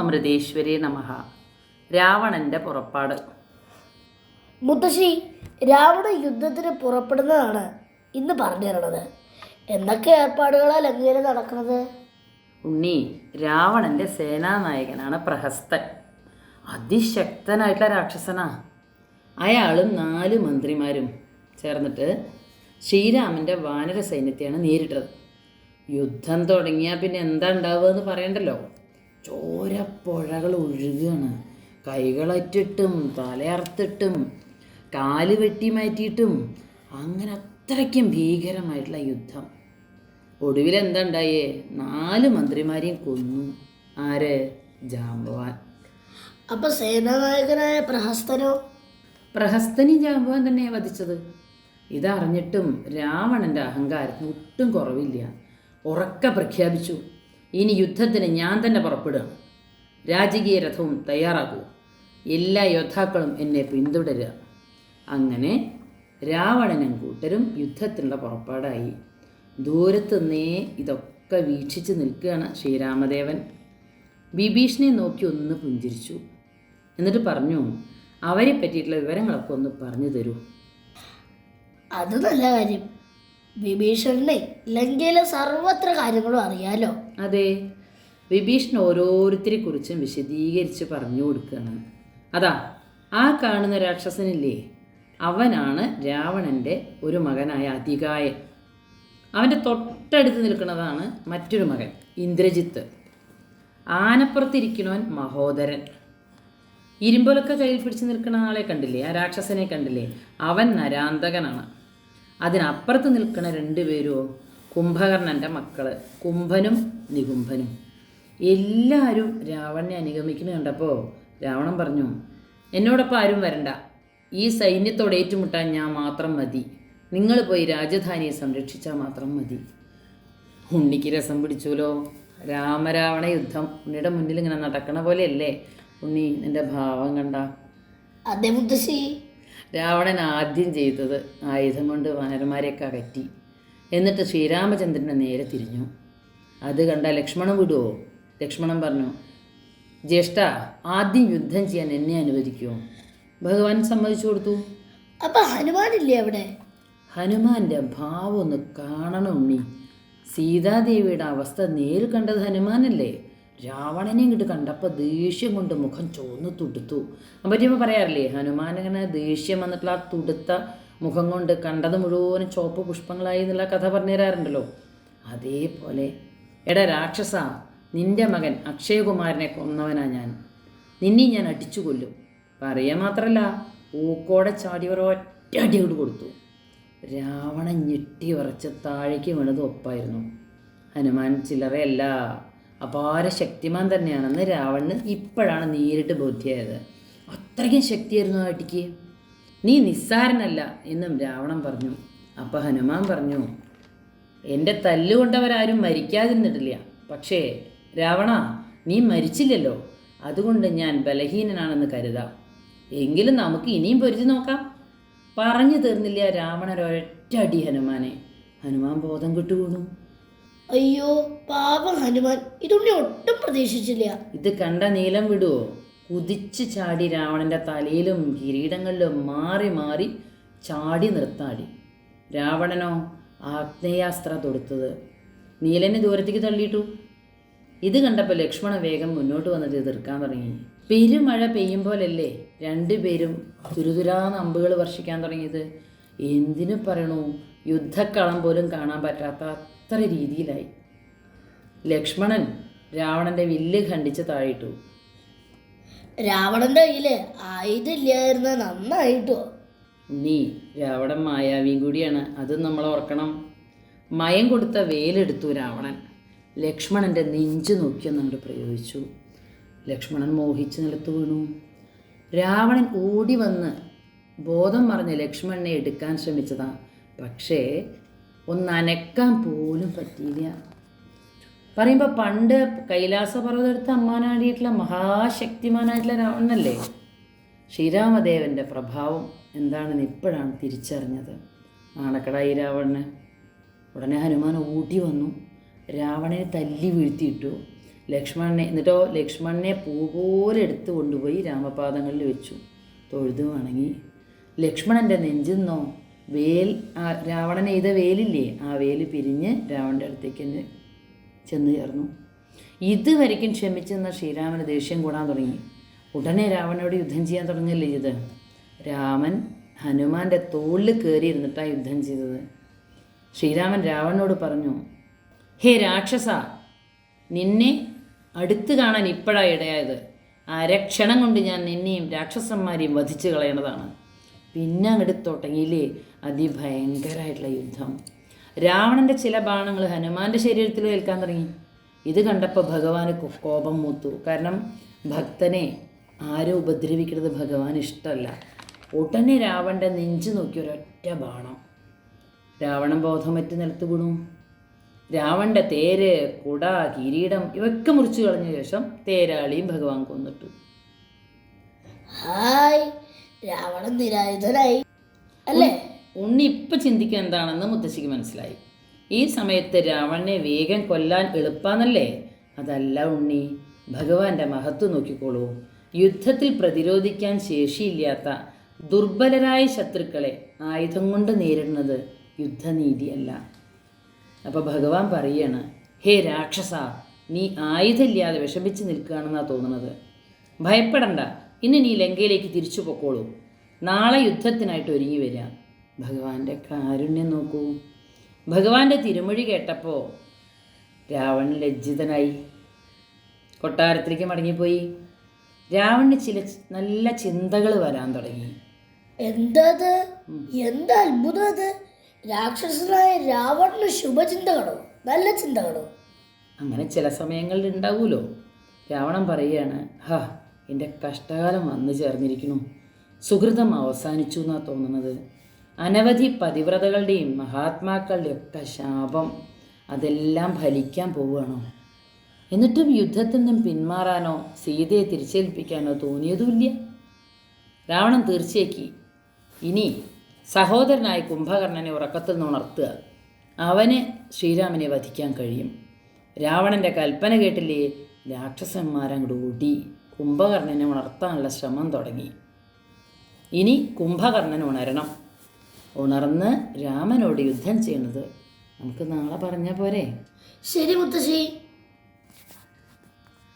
അമൃതേശ്വരി നമഃ രാവണന്റെ പുറപ്പാട്. മുത്തശ്ശി രാവണ യുദ്ധത്തിന് പുറപ്പെടുന്നതാണ് ഇന്ന് പറഞ്ഞു തരണത്. എന്തൊക്കെ ഏർപ്പാടുകളാൽ എങ്ങനെ നടക്കുന്നത്? ഉണ്ണി രാവണന്റെ സേനാനായകനാണ് പ്രഹസ്തൻ. അതിശക്തനായിട്ടുള്ള രാക്ഷസനാ. അയാളും നാല് മന്ത്രിമാരും ചേർന്നിട്ട് ശ്രീരാമന്റെ വാനര സൈന്യത്തെയാണ് നേരിട്ടത്. യുദ്ധം തുടങ്ങിയാൽ പിന്നെ എന്താ ഉണ്ടാവുക എന്ന് പറയണ്ടല്ലോ. ചോരപ്പുഴകൾ ഒഴുകുകയാണ് കൈകളറ്റിട്ടും തലയർത്തിട്ടും കാൽ വെട്ടി മാറ്റിയിട്ടും അങ്ങനെ അത്രയ്ക്കും ഭീകരമായിട്ടുള്ള യുദ്ധം. ഒടുവിൽ എന്താ ഉണ്ടായേ? നാല് മന്ത്രിമാരെയും കൊന്നു. ആര്? ജാമ്പവാൻ അപ്പൊ സേനാനായകനായ പ്രഹസ്തനോ? പ്രഹസ്തനി ജാമ്പവാൻ തന്നെയാ വധിച്ചത്. ഇതറിഞ്ഞിട്ടും രാവണന്റെ അഹങ്കാരത്തിന് ഒട്ടും കുറവില്ല. ഉറക്ക പ്രഖ്യാപിച്ചു. ഇനി യുദ്ധത്തിന് ഞാൻ തന്നെ പുറപ്പെടുകയാണ് രാജകീയ രഥവും തയ്യാറാക്കൂ. എല്ലാ യോദ്ധാക്കളും എന്നെ പിന്തുടരുക. അങ്ങനെ രാവണനും കൂട്ടരും യുദ്ധത്തിനുള്ള പുറപ്പാടായി. ദൂരത്ത് നിന്നേ ഇതൊക്കെ വീക്ഷിച്ച് നിൽക്കുകയാണ് ശ്രീരാമദേവൻ. ബിഭീഷണെ നോക്കി ഒന്ന് പുഞ്ചിരിച്ചു. എന്നിട്ട് പറഞ്ഞു അവരെ പറ്റിയിട്ടുള്ള വിവരങ്ങളൊക്കെ ഒന്ന് പറഞ്ഞു തരൂ. അത് നല്ല കാര്യം. വിഭീഷണനെ ലങ്കയിലെ സർവത്ര കാര്യങ്ങളും അറിയാലോ. അതെ. വിഭീഷൺ ഓരോരുത്തരെ കുറിച്ചും വിശദീകരിച്ച് പറഞ്ഞു കൊടുക്കുകയാണ് അതാ ആ കാണുന്ന രാക്ഷസനില്ലേ? അവനാണ് രാവണന്റെ ഒരു മകനായ അതികായൻ. അവന്റെ തൊട്ടടുത്ത് നിൽക്കുന്നതാണ് മറ്റൊരു മകൻ ഇന്ദ്രജിത്ത്. ആനപ്പുറത്തിരിക്കണവൻ മഹോദരൻ. ഇരുമ്പൊലൊക്കെ കയ്യിൽ പിടിച്ച് നിൽക്കുന്ന ആളെ കണ്ടില്ലേ? ആ രാക്ഷസനെ കണ്ടില്ലേ? അവൻ നരാന്തകനാണ്. അതിനപ്പുറത്ത് നിൽക്കുന്ന രണ്ടുപേരോ കുംഭകർണന്റെ മക്കൾ. കുംഭനും നികുംഭനും. എല്ലാവരും രാവണനെ അനുഗമിക്കുന്നത് കണ്ടപ്പോൾ രാവണൻ പറഞ്ഞു എന്നോടൊപ്പം ആരും വരണ്ട. ഈ സൈന്യത്തോട് ഏറ്റുമുട്ടാൻ ഞാൻ മാത്രം മതി. നിങ്ങൾ പോയി രാജധാനിയെ സംരക്ഷിച്ചാൽ മാത്രം മതി. ഉണ്ണിക്ക് രസം പിടിച്ചുല്ലോ രാമരാവണ യുദ്ധം ഉണ്ണിയുടെ മുന്നിൽ ഇങ്ങനെ നടക്കണ പോലെയല്ലേ? ഉണ്ണി നിന്റെ ഭാവം കണ്ട. അതെ മുത്തശ്ശി. രാവണൻ ആദ്യം ചെയ്തത് ആയുധം കൊണ്ട് വാനരന്മാരെയൊക്കെ അകറ്റി എന്നിട്ട് ശ്രീരാമചന്ദ്രനെ നേരെ തിരിഞ്ഞു. അത് കണ്ട ലക്ഷ്മണൻ വിടുവോ? ലക്ഷ്മണൻ പറഞ്ഞു ജ്യേഷ്ഠ ആദ്യം യുദ്ധം ചെയ്യാൻ എന്നെ അനുവദിക്കുമോ ഭഗവാൻ സമ്മതിച്ചു കൊടുത്തു. അപ്പൊ ഹനുമാനില്ലേ അവിടെ? ഹനുമാന്റെ ഭാവം ഒന്ന് കാണണം ഉണ്ണി. സീതാദേവിയുടെ അവസ്ഥ നേരിൽ കണ്ടത് ഹനുമാനല്ലേ? രാവണനെ ഇങ്ങോട്ട് കണ്ടപ്പോൾ ദേഷ്യം കൊണ്ട് മുഖം ചോന്ന് തുടുത്തു. പറ്റിയപ്പോൾ പറയാറില്ലേ ഹനുമാൻ ഇങ്ങനെ ദേഷ്യം വന്നിട്ടുള്ള ആ തുടുത്ത മുഖം കൊണ്ട് കണ്ടത് മുഴുവനും ചോപ്പ് പുഷ്പങ്ങളായി എന്നുള്ള കഥ പറഞ്ഞു തരാറുണ്ടല്ലോ. അതേപോലെ എടാ രാക്ഷസ നിന്റെ മകൻ അക്ഷയകുമാരനെ കൊന്നവനാ ഞാൻ. നിന്നെ ഞാൻ അടിച്ചു കൊല്ലും. പറയുക മാത്രമല്ല ഊക്കോടെ ചാടി ഒറ്റ അടിയോട് കൊടുത്തു. രാവണൻ ഞെട്ടി ഉറച്ച് താഴേക്ക് വീണത് ഒപ്പായിരുന്നു. ഹനുമാൻ ചില്ലറയല്ല അപാര ശക്തിമാൻ തന്നെയാണെന്ന് രാവണന് ഇപ്പോഴാണ് നേരിട്ട് ബോധ്യമായത് അത്രയ്ക്കും ശക്തിയായിരുന്നു ആട്ടിക്ക് നീ നിസ്സാരനല്ല എന്നും രാവണൻ പറഞ്ഞു. അപ്പം ഹനുമാൻ പറഞ്ഞു എന്റെ തല്ലുകൊണ്ടവരാരും മരിക്കാതിരുന്നിട്ടില്ല. പക്ഷേ രാവണ നീ മരിച്ചില്ലല്ലോ. അതുകൊണ്ട് ഞാൻ ബലഹീനനാണെന്ന് കരുതാം. എങ്കിലും നമുക്ക് ഇനിയും പൊരുതി നോക്കാം. പറഞ്ഞു തീർന്നില്ല അടി ഹനുമാനെ. ഹനുമാൻ ബോധം കിട്ടുകൂടും. അയ്യോ പാപം ഹനുമാൻ. ഇതൊന്നും ഒട്ടും പ്രതീക്ഷിച്ചില്ല. ഇത് കണ്ട നീലം വിടുവോ കുതിച്ചു ചാടി രാവണന്റെ തലയിലും കിരീടങ്ങളിലും മാറി മാറി ചാടി നിർത്താടി. രാവണനോ ആഗ്നേയാസ്ത്ര തൊടുത്തത്. നീലനെ ദൂരത്തേക്ക് തള്ളിയിട്ടു. ഇത് കണ്ടപ്പോൾ ലക്ഷ്മണ വേഗം മുന്നോട്ട് വന്നിട്ട് എതിർക്കാൻ തുടങ്ങി. പെരുമഴ പെയ്യുമ്പോലല്ലേ രണ്ടുപേരും തുരുതുരാന്ന് അമ്പുകൾ വർഷിക്കാൻ തുടങ്ങിയത്? എന്തിനു പറയണു? യുദ്ധക്കളം പോലും കാണാൻ പറ്റാത്ത അത്ര രീതിയിലായി. ലക്ഷ്മണൻ രാവണന്റെ വില്ല് ഖണ്ഡിച്ച് താഴിട്ടു. രാവണന്റെ കയ്യിൽ ആയുധമില്ലായിരുന്ന നന്നായിട്ടോ. നീ രാവണൻ മായാവിയും കൂടിയാണ് അത് നമ്മൾ ഓർക്കണം. മയം കൊടുത്ത വേലെടുത്തു രാവണൻ. ലക്ഷ്മണന്റെ നെഞ്ചു നോക്കിയൊന്നങ്ങോട്ട് പ്രയോഗിച്ചു. ലക്ഷ്മണൻ മോഹിച്ച് നിലത്ത് വീണു. രാവണൻ ഓടി വന്ന് ബോധം മറിഞ്ഞ് ലക്ഷ്മണനെ എടുക്കാൻ ശ്രമിച്ചതാ. പക്ഷേ ഒന്ന് അനക്കാൻ പോലും പറ്റിയില്ല. പറയുമ്പോൾ പണ്ട് കൈലാസ അമ്മാനാടിയിട്ടുള്ള മഹാശക്തിമാനായിട്ടുള്ള രാവണനല്ലേ? ശ്രീരാമദേവന്റെ പ്രഭാവം എന്താണെന്ന് ഇപ്പോഴാണ് തിരിച്ചറിഞ്ഞത്. നാണക്കടായി രാവണന്. ഉടനെ ഹനുമാൻ ഓടി വന്നു. രാവണനെ തല്ലി വീഴ്ത്തിയിട്ടു. ലക്ഷ്മണനെ എന്നിട്ടോ ലക്ഷ്മണനെ പൂ പോലെ എടുത്തു കൊണ്ടുപോയി രാമപാദങ്ങളിൽ വെച്ചു. തൊഴുതു വണങ്ങി. ലക്ഷ്മണന്റെ നെഞ്ചിൽ നിന്നോ വേൽ രാവണൻ എയ്ത വേലില്ലേ ആ വേൽ പിരിഞ്ഞ് രാവണന്റെ അടുത്തേക്ക് ചെന്ന് ചേർന്നു. ഇതുവരെയ്ക്കും ക്ഷമിച്ചെന്ന ശ്രീരാമന് ദേഷ്യം കൂടാൻ തുടങ്ങി. ഉടനെ രാവണനോട് യുദ്ധം ചെയ്യാൻ തുടങ്ങിയല്ലേ ഇത് രാമൻ ഹനുമാന്റെ തോളിൽ കയറിയിരുന്നിട്ടാണ് യുദ്ധം ചെയ്തത്. ശ്രീരാമൻ രാവണനോട് പറഞ്ഞു ഹേ രാക്ഷസ നിന്നെ അടുത്ത് കാണാൻ ഇപ്പോഴാണ് ഇടയായത്. ആ രക്ഷണം കൊണ്ട് ഞാൻ നിന്നെയും രാക്ഷസന്മാരെയും വധിച്ചു കളയണതാണ് പിന്നെ അങ്ങോട്ട് തുടങ്ങിയില്ലേ? അതിഭയങ്കരമായിട്ടുള്ള യുദ്ധം. രാവണന്റെ ചില ബാണങ്ങൾ ഹനുമാന്റെ ശരീരത്തിൽ ഏൽക്കാൻ തുടങ്ങി. ഇത് കണ്ടപ്പോൾ ഭഗവാന് കോപം മൂത്തു. കാരണം ഭക്തനെ ആരും ഉപദ്രവിക്കുന്നത് ഭഗവാൻ ഇഷ്ടമല്ല. ഉടനെ രാവണന്റെ നെഞ്ചു നോക്കി ഒരൊറ്റ ബാണം. രാവണൻ ബോധമറ്റ് നിലത്ത് വീണു. രാവണന്റെ തേര് കുട കിരീടം ഇവയൊക്കെ മുറിച്ചു കളഞ്ഞ ശേഷം തേരാളിയും ഭഗവാൻ കൊന്നിട്ടു. ഹായ് രാവണൻ നിരായുധനായി. അല്ലേ? ഉണ്ണി ഇപ്പൊ ചിന്തിക്കുക എന്താണെന്ന് മുത്തശ്ശിക്ക് മനസ്സിലായി. ഈ സമയത്ത് രാവണനെ വേഗം കൊല്ലാൻ എളുപ്പാന്നല്ലേ? അതല്ല ഉണ്ണി ഭഗവാന്റെ മഹത്വം നോക്കിക്കോളൂ. യുദ്ധത്തിൽ പ്രതിരോധിക്കാൻ ശേഷിയില്ലാത്ത ദുർബലരായ ശത്രുക്കളെ ആയുധം കൊണ്ട് നേരിടുന്നത് യുദ്ധനീതിയല്ല. അപ്പോൾ ഭഗവാൻ പറയാണ് ഹേ രാക്ഷസ നീ ആയുധമില്ലാതെ വിഷമിച്ച് നിൽക്കുകയാണെന്നാണ് തോന്നുന്നത് ഭയപ്പെടണ്ട ഇന്ന് നീ ലങ്കയിലേക്ക് തിരിച്ചു പൊക്കോളൂ. നാളെ യുദ്ധത്തിനായിട്ട് ഒരുങ്ങി വരിക. ഭഗവാന്റെ കാരുണ്യം നോക്കൂ. ഭഗവാന്റെ തിരുമൊഴി കേട്ടപ്പോൾ രാവണൻ ലജ്ജിതനായി കൊട്ടാരത്തിലേക്ക് മടങ്ങിപ്പോയി. രാവണന് ചില നല്ല ചിന്തകൾ വരാൻ തുടങ്ങി. എന്തത്? എന്താ അത്ഭുതം അത്? രാക്ഷസനായ രാവണന് ശുഭചിന്തകളോ? നല്ല ചിന്തകളോ? അങ്ങനെ ചില സമയങ്ങളിൽ ഉണ്ടാവുമല്ലോ രാവണൻ പറയുകയാണ് ഹാ എന്റെ കഷ്ടകാലം വന്നു ചേർന്നിരിക്കുന്നു. സുഹൃതം അവസാനിച്ചു എന്നാണ് തോന്നുന്നത്. അനവധി പതിവ്രതകളുടെയും മഹാത്മാക്കളുടെയും ഒക്കെ ശാപം അതെല്ലാം ഫലിക്കാൻ പോവുകയാണോ? എന്നിട്ടും യുദ്ധത്തിൽ നിന്നും പിന്മാറാനോ സീതയെ തിരിച്ചേൽപ്പിക്കാനോ തോന്നിയതുമില്ല. രാവണൻ തീർച്ചയാക്കി. ഇനി സഹോദരനായ കുംഭകർണനെ ഉറക്കത്തിൽ നിന്ന് ഉണർത്തുക. അവന് ശ്രീരാമനെ വധിക്കാൻ കഴിയും. രാവണന്റെ കൽപ്പന കേട്ടില്ലേ? രാക്ഷസന്മാരങ്ങോട്ട് ഓടി. കുംഭകർണനെ ഉണർത്താനുള്ള ശ്രമം തുടങ്ങി. ഇനി കുംഭകർണൻ ഉണരണം. ഉണർന്ന് രാമനോട് യുദ്ധം ചെയ്യുന്നത് നമുക്ക് നാളെ പറഞ്ഞാൽ പോരെ? ശരി മുത്തശ്ശി.